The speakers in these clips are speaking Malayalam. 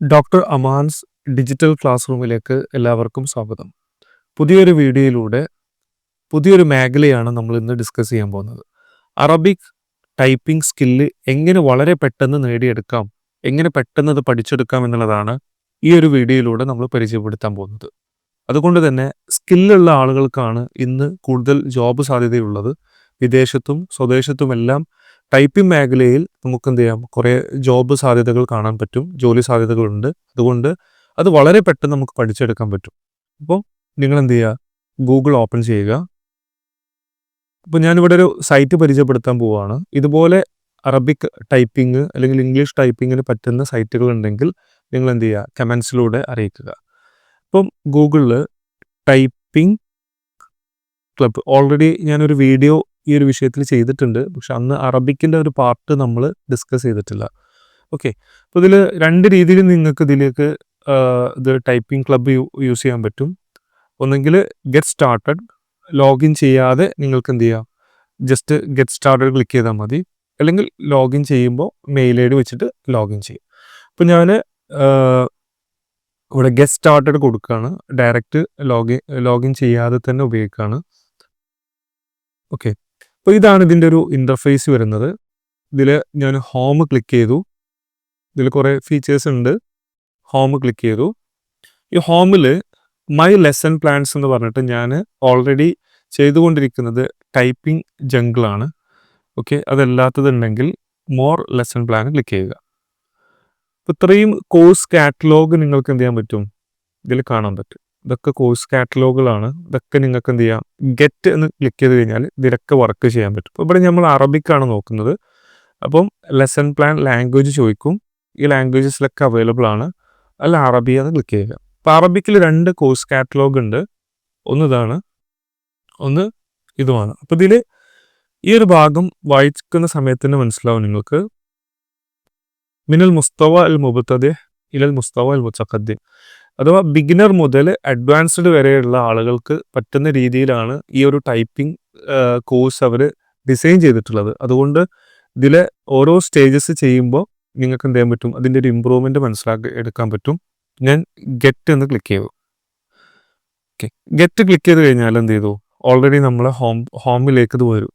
ഡോക്ടർ അമാൻസ് ഡിജിറ്റൽ ക്ലാസ് റൂമിലേക്ക് എല്ലാവർക്കും സ്വാഗതം. പുതിയൊരു വീഡിയോയിലൂടെ പുതിയൊരു മേഖലയാണ് നമ്മൾ ഇന്ന് ഡിസ്കസ് ചെയ്യാൻ പോകുന്നത്. അറബിക് ടൈപ്പിംഗ് സ്കില്ല് എങ്ങനെ വളരെ പെട്ടെന്ന് നേടിയെടുക്കാം എങ്ങനെ പെട്ടെന്ന് അത് പഠിച്ചെടുക്കാം എന്നുള്ളതാണ് ഈ ഒരു വീഡിയോയിലൂടെ നമ്മൾ പരിചയപ്പെടുത്താൻ പോകുന്നത്. അതുകൊണ്ട് തന്നെ സ്കില്ലുള്ള ആളുകൾക്കാണ് ഇന്ന് കൂടുതൽ ജോബ് സാധ്യതയുള്ളത്. വിദേശത്തും സ്വദേശത്തുമെല്ലാം ടൈപ്പിംഗ് മേഖലയിൽ നമുക്ക് എന്ത് ചെയ്യാം കുറേ ജോബ് സാധ്യതകൾ കാണാൻ പറ്റും ജോലി സാധ്യതകളുണ്ട്. അതുകൊണ്ട് അത് വളരെ പെട്ടെന്ന് നമുക്ക് പഠിച്ചെടുക്കാൻ പറ്റും. അപ്പോൾ നിങ്ങൾ എന്ത് ചെയ്യുക ഗൂഗിൾ ഓപ്പൺ ചെയ്യുക. അപ്പോൾ ഞാനിവിടെ ഒരു സൈറ്റ് പരിചയപ്പെടുത്താൻ പോവുകയാണ് ഇതുപോലെ അറബിക് ടൈപ്പിംഗ് അല്ലെങ്കിൽ ഇംഗ്ലീഷ് ടൈപ്പിങ്ങിന് പറ്റുന്ന സൈറ്റുകൾ ഉണ്ടെങ്കിൽ നിങ്ങൾ എന്ത് ചെയ്യുക കമൻസിലൂടെ അറിയിക്കുക. അപ്പം ഗൂഗിളിൽ ടൈപ്പിംഗ് ക്ലബ്. ഓൾറെഡി ഞാനൊരു വീഡിയോ ഈ ഒരു വിഷയത്തിൽ ചെയ്തിട്ടുണ്ട്. പക്ഷെ അന്ന് അറബിക്കിന്റെ ഒരു പാർട്ട് നമ്മൾ ഡിസ്കസ് ചെയ്തിട്ടില്ല. ഓക്കെ അപ്പോൾ ഇതിൽ രണ്ട് രീതിയിൽ നിങ്ങൾക്ക് ഇതിലേക്ക് ഇത് ടൈപ്പിംഗ് ക്ലബ്ബ് യൂസ് ചെയ്യാൻ പറ്റും. ഒന്നെങ്കിൽ ഗെറ്റ് സ്റ്റാർട്ടഡ് ലോഗിൻ ചെയ്യാതെ നിങ്ങൾക്ക് എന്ത് ചെയ്യാം? ജസ്റ്റ് ഗെറ്റ് സ്റ്റാർട്ടഡ് ക്ലിക്ക് ചെയ്താൽ മതി. അല്ലെങ്കിൽ ലോഗിൻ ചെയ്യുമ്പോൾ മെയിൽ ഐ ഡി വെച്ചിട്ട് ലോഗിൻ ചെയ്യും. അപ്പോൾ ഞാൻ ഇവിടെ ഗെറ്റ് സ്റ്റാർട്ടഡ് കൊടുക്കുകയാണ്. ഡയറക്റ്റ് ലോഗിൻ ലോഗിൻ ചെയ്യാതെ തന്നെ ഉപയോഗിക്കുകയാണ്. ഓക്കെ അപ്പോൾ ഇതാണ് ഇതിന്റെ ഒരു ഇന്റർഫേസ് വരുന്നത്. ഇതിൽ ഞാൻ ഹോം ക്ലിക്ക് ചെയ്തു. ഇതിൽ കുറേ ഫീച്ചേഴ്സ് ഉണ്ട്. ഹോം ക്ലിക്ക് ചെയ്തു. ഈ ഹോമിൽ മൈ ലെസൺ പ്ലാൻസ് എന്ന് പറഞ്ഞിട്ട് ഞാൻ ഓൾറെഡി ചെയ്തുകൊണ്ടിരിക്കുന്നത് ടൈപ്പിംഗ് ജംഗിളാണ് ഓക്കെ അതല്ലാത്തതുണ്ടെങ്കിൽ മോർ ലെസൺ പ്ലാൻ ക്ലിക്ക് ചെയ്യുക. ഇത്രയും കോഴ്സ് കാറ്റലോഗ് നിങ്ങൾക്ക് എന്ത് ചെയ്യാൻ പറ്റും? ഇതിൽ കാണാൻ പറ്റും. ഇതൊക്കെ കോഴ്സ് കാറ്റലോഗുകളാണ് ഇതൊക്കെ നിങ്ങൾക്ക് എന്ത് ചെയ്യാം ഗെറ്റ് എന്ന് ക്ലിക്ക് ചെയ്ത് കഴിഞ്ഞാൽ ഇതിലൊക്കെ വർക്ക് ചെയ്യാൻ പറ്റും. അപ്പോൾ ഇവിടെ നമ്മൾ ആണ് നോക്കുന്നത്. അപ്പം ലെസൺ പ്ലാൻ ലാംഗ്വേജ് ചോദിക്കും. ഈ ലാംഗ്വേജസിലൊക്കെ അവൈലബിൾ ആണ്. അല്ല അറബി എന്ന് ക്ലിക്ക് ചെയ്യുക. അപ്പോൾ അറബിക്കിൽ രണ്ട് കോഴ്സ് കാറ്റലോഗ് ഉണ്ട്. ഒന്ന് ഇതാണ്. ഒന്ന് ഇതുമാണ്. അപ്പോൾ ഇതിൽ ഈ ഒരു ഭാഗം വായിക്കുന്ന സമയത്ത് തന്നെ മനസ്സിലാവും നിങ്ങൾക്ക്. മിനൽ മുസ്തവ അൽ മുബത്തദ് ഇലൽ മുസ്തവ അൽ മുച്ചഖദ്ദീൻ അഥവാ ബിഗിനർ മുതൽ അഡ്വാൻസ്ഡ് വരെയുള്ള ആളുകൾക്ക് പറ്റുന്ന രീതിയിലാണ് ഈ ഒരു ടൈപ്പിംഗ് കോഴ്സ് അവർ ഡിസൈൻ ചെയ്തിട്ടുള്ളത്. അതുകൊണ്ട് ഇതിലെ ഓരോ സ്റ്റേജസ് ചെയ്യുമ്പോൾ നിങ്ങൾക്ക് എന്ത് ചെയ്യാൻ പറ്റും? അതിന്റെ ഒരു ഇമ്പ്രൂവ്മെന്റ് മനസ്സിലാക്കി എടുക്കാൻ പറ്റും. ഞാൻ ഗെറ്റ് എന്ന് ക്ലിക്ക് ചെയ്തു. ഓക്കെ ഗെറ്റ് ക്ലിക്ക് ചെയ്ത് കഴിഞ്ഞാൽ എന്ത് ചെയ്തു? ഓൾറെഡി നമ്മളെ ഹോം ഹോമിലേക്ക് ഇത് വരും.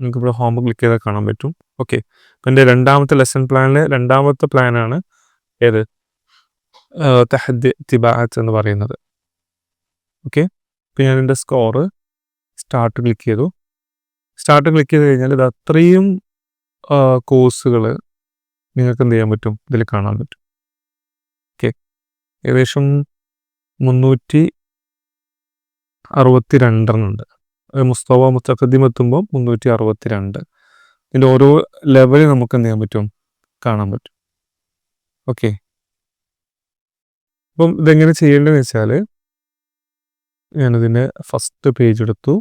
നിങ്ങൾക്ക് ഇവിടെ ഹോം ക്ലിക്ക് ചെയ്താൽ കാണാൻ പറ്റും. ഓക്കെ എന്റെ രണ്ടാമത്തെ ലെസൺ പ്ലാനിലെ രണ്ടാമത്തെ പ്ലാനാണ് ഏത്? തഹദ് തിബാഹത്ത് എന്ന് പറയുന്നത്. ഓക്കെ? ഇപ്പം ഞാൻ എന്റെ സ്കോറ് സ്റ്റാർട്ട് ക്ലിക്ക് ചെയ്തു. സ്റ്റാർട്ട് ക്ലിക്ക് ചെയ്ത് കഴിഞ്ഞാൽ ഇത് അത്രയും കോഴ്സുകൾ നിങ്ങൾക്ക് എന്ത് ചെയ്യാൻ പറ്റും? ഇതിൽ കാണാൻ പറ്റും. ഓക്കെ? ഏകദേശം മുന്നൂറ്റി അറുപത്തി രണ്ടെണ്ണുണ്ട് മുസ്തഫ മുത്തഖദ്ദീം എത്തുമ്പോൾ മുന്നൂറ്റി അറുപത്തി രണ്ട് ഇതിന്റെ ഓരോ ലെവലിൽ നമുക്ക് എന്ത് ചെയ്യാൻ പറ്റും? കാണാൻ പറ്റും. ഓക്കെ? അപ്പം ഇതെങ്ങനെ ചെയ്യേണ്ടതെന്ന് വെച്ചാൽ ഞാനിതിൻ്റെ ഫസ്റ്റ് പേജ് എടുത്തു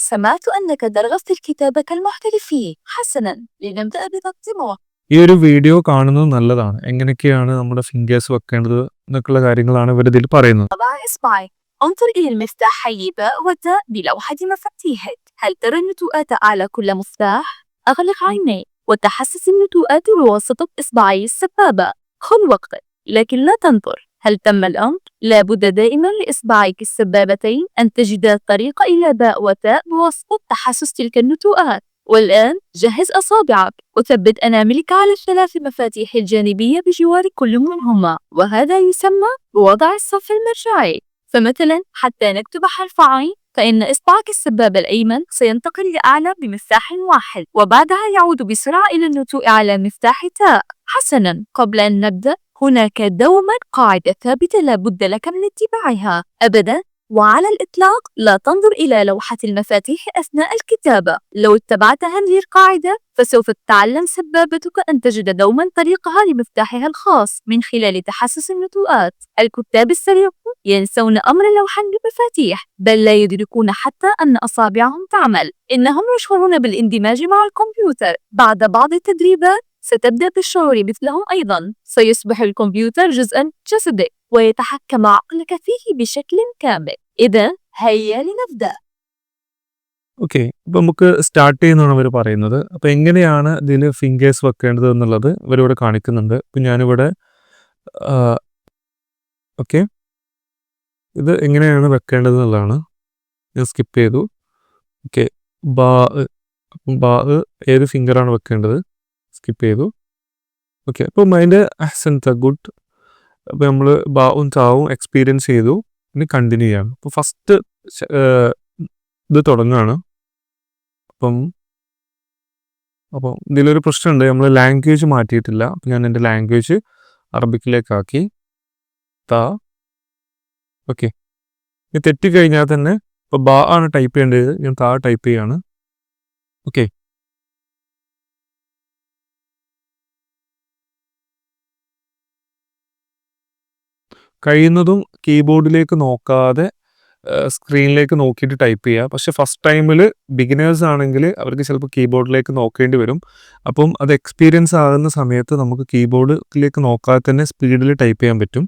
سمعت أنك درست الكتابة كالمحترفين حسنا لنبدأ بتقديمه ഈ ഒരു വീഡിയോ കാണുന്നത് നല്ലതാണ് എങ്ങനെയൊക്കെയാണ് നമ്മുടെ ഫിംഗേഴ്സ് വെക്കേണ്ടത് എന്നൊക്കെയുള്ള കാര്യങ്ങളാണ് ഇവർ ഇതിൽ പറയുന്നത് طبعا إصبعي انظر إلى المفتاح حي باء وتاء بلوحة مفاتيحك هل ترى النتوءات على كل مفتاح؟ أغلق عينيك وتحسس النتوءات بواسطة إصبعي السبابة. خذ وقتك لكن لا تنظر. هل تم الأمر؟ لابد دائما لإصبعيك السبابتين أن تجد الطريق إلى باء وتاء بواسطة تحسس تلك النتوءات. والآن جهز أصابعك. وثبت أناملك على الثلاث مفاتيح الجانبية بجوار كل منهما وهذا يسمى بوضع الصف المرجعي. فمثلا حتى نكتب حرف عين فإن إصبعك السبابة الأيمن سينتقل لأعلى بمفتاح واحد وبعدها يعود بسرعة إلى النتوء على مفتاح تاء. حسنا قبل أن نبدأ هناك دوما قاعدة ثابتة لا بد لك من اتباعها. أبدا. وعلى الإطلاق لا تنظر إلى لوحة المفاتيح أثناء الكتابة. لو اتبعت هذه القاعدة فسوف تتعلم سبابتك أن تجد دوما طريقها لمفتاحها الخاص من خلال تحسس النتوءات. الكتاب السريعون ينسون أمر لوحا بمفاتيح بل لا يدركون حتى أن أصابعهم تعمل. إنهم يشعرون بالاندماج مع الكمبيوتر. بعد بعض التدريبات ستبدأ بالشعور مثلهم أيضا. سيصبح الكمبيوتر جزءا جسدك ويتحكم عقلك فيه بشكل كامل. ഇത് ഹയ്യ ലിനബ്ദ ഓക്കെ ഇപ്പൊ നമുക്ക് സ്റ്റാർട്ട് ചെയ്യുന്നതാണ് അവർ പറയുന്നത്. അപ്പൊ എങ്ങനെയാണ് ഇതിൽ ഫിംഗേഴ്സ് വെക്കേണ്ടത് എന്നുള്ളത് ഇവരിവിടെ കാണിക്കുന്നുണ്ട്. ഇപ്പൊ ഞാനിവിടെ ഓക്കെ. ഇത് എങ്ങനെയാണ് വെക്കേണ്ടത് എന്നുള്ളതാണ്. ഞാൻ സ്കിപ്പ് ചെയ്തു. ഓക്കെ ബാ ബാ ഏത് ഫിംഗറാണ് വെക്കേണ്ടത്? സ്കിപ്പ് ചെയ്തു. ഓക്കെ അപ്പം അതിന്റെ ത ഗുഡ്. അപ്പം നമ്മൾ ബാവും താവും എക്സ്പീരിയൻസ് ചെയ്തു. ഇനി കണ്ടിന്യൂ ചെയ്യാം. അപ്പോൾ ഫസ്റ്റ് ഇത് തുടങ്ങുകയാണ് അപ്പം അപ്പോൾ ഇതിലൊരു പ്രശ്നമുണ്ട്. നമ്മൾ ലാംഗ്വേജ് മാറ്റിയിട്ടില്ല. അപ്പം ഞാൻ എന്റെ ലാംഗ്വേജ് അറബിക്കിലേക്കാക്കി. ത ഓക്കെ തെറ്റിക്കഴിഞ്ഞാൽ തന്നെ ഇപ്പോൾ ബാ ആണ് ടൈപ്പ് ചെയ്യേണ്ടത്. ഞാൻ താ ടൈപ്പ് ചെയ്യാണ്. ഓക്കെ കഴിയുന്നതും കീബോർഡിലേക്ക് നോക്കാതെ സ്ക്രീനിലേക്ക് നോക്കിയിട്ട് ടൈപ്പ് ചെയ്യുക. പക്ഷെ ഫസ്റ്റ് ടൈമിൽ ബിഗിനേഴ്സ് ആണെങ്കിൽ അവർക്ക് ചിലപ്പോൾ കീബോർഡിലേക്ക് നോക്കേണ്ടി വരും. അപ്പം അത് എക്സ്പീരിയൻസ് ആകുന്ന സമയത്ത് നമുക്ക് കീബോർഡിലേക്ക് നോക്കാതെ തന്നെ സ്പീഡിൽ ടൈപ്പ് ചെയ്യാൻ പറ്റും.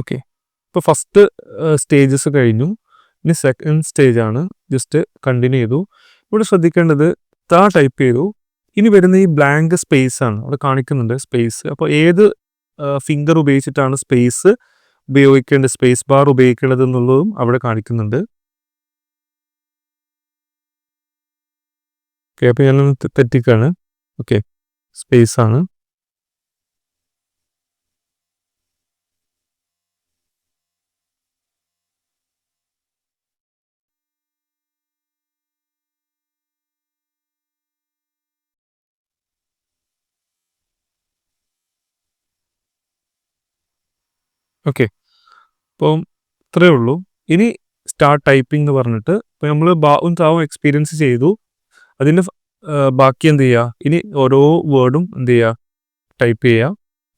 ഓക്കെ. ഇപ്പോൾ ഫസ്റ്റ് സ്റ്റേജസ് കഴിഞ്ഞു. ഇനി സെക്കൻഡ് സ്റ്റേജാണ് ജസ്റ്റ് കണ്ടിന്യൂ ചെയ്തു. ഇവിടെ ശ്രദ്ധിക്കേണ്ടത് താ ടൈപ്പ് ചെയ്തു. ഇനി വരുന്ന ഈ ബ്ലാങ്ക് സ്പേസ് ആണ്. അവിടെ കാണിക്കുന്നുണ്ട് സ്പേസ് അപ്പോൾ ഏത് ഫിംഗർ ഉപയോഗിച്ചിട്ടാണ് സ്പേസ് ഉപയോഗിക്കേണ്ടത് സ്പേസ് ബാർ ഉപയോഗിക്കേണ്ടത് എന്നുള്ളതും അവിടെ കാണിക്കുന്നുണ്ട്. ഓക്കെ അപ്പോൾ ഞാൻ തെറ്റിക്കാണ്. ഓക്കെ സ്പേസ് ആണ്. ഓക്കെ. അപ്പം ഇത്രയേ ഉള്ളൂ. ഇനി സ്റ്റാർട്ട് ടൈപ്പിംഗ് എന്ന് പറഞ്ഞിട്ട് ഇപ്പോൾ നമ്മൾ ബാവും താവും എക്സ്പീരിയൻസ് ചെയ്തു. അതിന്റെ ബാക്കി എന്ത് ചെയ്യുക ഇനി ഓരോ വേർഡും എന്ത് ചെയ്യുക ടൈപ്പ് ചെയ്യുക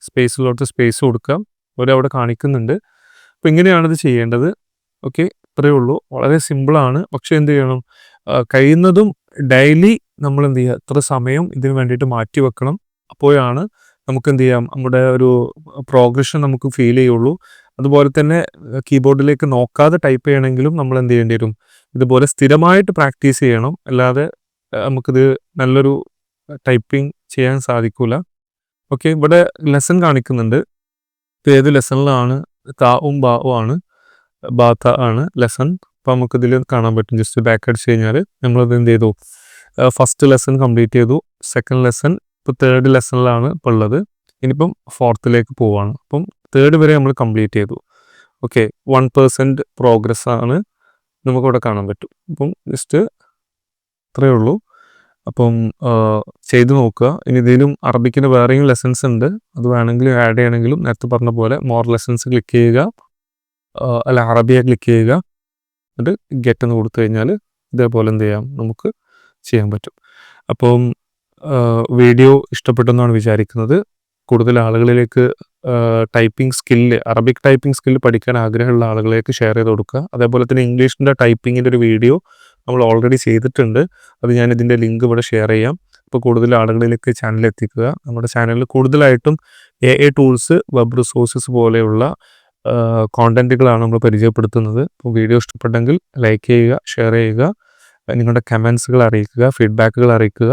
സ്പേസിലോട്ട് സ്പേസ് കൊടുക്കാം. ഓരോ അവിടെ കാണിക്കുന്നുണ്ട് അപ്പോൾ ഇത് ചെയ്യേണ്ടത്. ഓക്കെ. ഇത്രയേ ഉള്ളൂ. വളരെ സിമ്പിളാണ് പക്ഷേ എന്ത് ചെയ്യണം? കഴിയുന്നതും ഡെയിലി നമ്മൾ എന്ത് ചെയ്യുക ഇത്ര സമയം ഇതിന് വേണ്ടിയിട്ട് മാറ്റി വെക്കണം. അപ്പോഴാണ് നമുക്ക് എന്ത് ചെയ്യാം നമ്മുടെ ഒരു പ്രോഗ്രഷൻ നമുക്ക് ഫീൽ ചെയ്യുള്ളൂ. അതുപോലെ തന്നെ കീബോർഡിലേക്ക് നോക്കാതെ ടൈപ്പ് ചെയ്യണമെങ്കിലും നമ്മൾ എന്ത് ചെയ്യേണ്ടി വരും? ഇതുപോലെ സ്ഥിരമായിട്ട് പ്രാക്ടീസ് ചെയ്യണം. അല്ലാതെ നമുക്കിത് നല്ലൊരു ടൈപ്പിംഗ് ചെയ്യാൻ സാധിക്കില്ല ഓക്കെ ഇവിടെ ലെസൺ കാണിക്കുന്നുണ്ട്. ഇപ്പോൾ ഏത് ലെസണിലാണ് താവും ബാവും ആണ്. ബാത്ത ആണ് ലെസൺ അപ്പോൾ നമുക്കിതിൽ കാണാൻ പറ്റും. ജസ്റ്റ് ബാക്ക് അടിച്ച് കഴിഞ്ഞാൽ നമ്മളത് എന്ത് ചെയ്തു? ഫസ്റ്റ് ലെസൺ കംപ്ലീറ്റ് ചെയ്തു. സെക്കൻഡ് ലെസൺ ഇപ്പോൾ തേർഡ് ലെസണിലാണ് ഇപ്പോൾ ഉള്ളത്. ഇനിയിപ്പം ഫോർത്തിലേക്ക് പോവാണ്. അപ്പം തേർഡ് വരെ നമ്മൾ കംപ്ലീറ്റ് ചെയ്തു. ഓക്കെ വൺ പേഴ്സന്റ് പ്രോഗ്രസ് ആണ് നമുക്കിവിടെ കാണാൻ പറ്റും. അപ്പം ജസ്റ്റ് ഇത്രയേ ഉള്ളൂ. അപ്പം ചെയ്തു നോക്കുക. ഇനി ഇതിലും അറബിക്കിന് വേറെയും ലെസൺസ് ഉണ്ട്. അത് വേണമെങ്കിലും ആഡ് ചെയ്യണമെങ്കിലും നേരത്തെ പറഞ്ഞ പോലെ മോർ ലെസൺസ് ക്ലിക്ക് ചെയ്യുക. അല്ല അറബിയെ ക്ലിക്ക് ചെയ്യുക. എന്നിട്ട് ഗെറ്റ് എന്ന് കൊടുത്തു കഴിഞ്ഞാൽ ഇതേപോലെ എന്ത് ചെയ്യാം? നമുക്ക് ചെയ്യാൻ പറ്റും. അപ്പം വീഡിയോ ഇഷ്ടപ്പെട്ടെന്നാണ് വിചാരിക്കുന്നത്. കൂടുതൽ ആളുകളിലേക്ക് typing skill Arabic typing skill പഠിക്കാൻ ആഗ്രഹമുള്ള ആളുകളിലേക്ക് ഷെയർ ചെയ്ത് കൊടുക്കുക. അതേപോലെ തന്നെ ഇംഗ്ലീഷിന്റെ ടൈപ്പിങ്ങിന്റെ ഒരു വീഡിയോ നമ്മൾ ഓൾറെഡി ചെയ്തിട്ടുണ്ട്. അത് ഞാൻ ഇതിന്റെ ലിങ്ക് ഇവിടെ ഷെയർ ചെയ്യാം. അപ്പോൾ കൂടുതൽ ആളുകളിലേക്ക് ചാനൽ എത്തിക്കുക. നമ്മുടെ ചാനലിൽ കൂടുതലായിട്ടും A A tools web resources പോലെയുള്ള കോണ്ടന്റുകളാണ് നമ്മൾ പരിചയപ്പെടുത്തുന്നത്. അപ്പോൾ വീഡിയോ ഇഷ്ടപ്പെട്ടെങ്കിൽ ലൈക്ക് ചെയ്യുക ഷെയർ ചെയ്യുക. നിങ്ങളുടെ കമൻസുകൾ അറിയിക്കുക ഫീഡ്ബാക്കുകൾ അറിയിക്കുക.